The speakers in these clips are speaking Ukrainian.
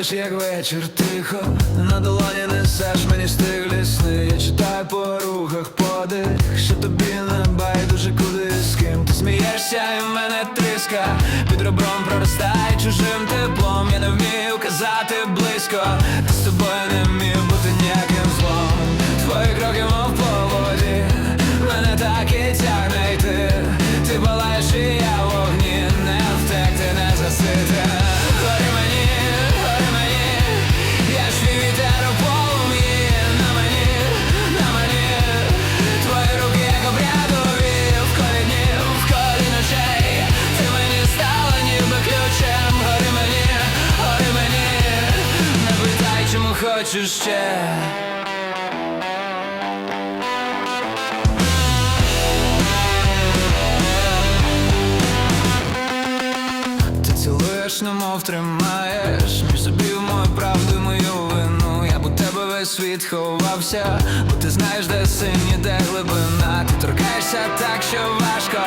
приходиш, як вечір тихо, на долоні несеш мені стиглі сни Я читаю по рухах подих, що тобі не байдуже куди з ким Ти смієшся і в мене тиска, під ребром проростає чужим теплом. Я не вмію казати близько, та з тобою не вмію бути ніяким хочу ще? Ти цілуєш, немов тримаєш Між собою мою правду і мою вину. Я б у тебе весь світ ховався Бо ти знаєш, де синь, і де глибина. Ти торкаєшся так, що важко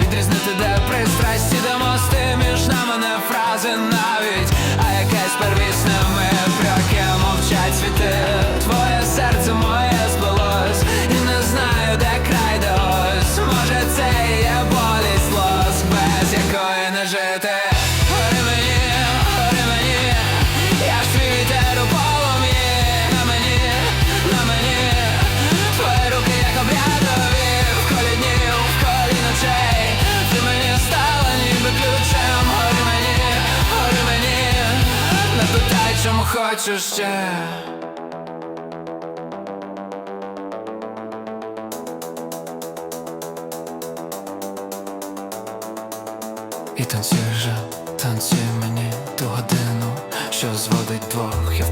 Відрізнити, де пристрасті, хочу ще? І танцюй же, танцюй мені ту годину, що зводить двох, я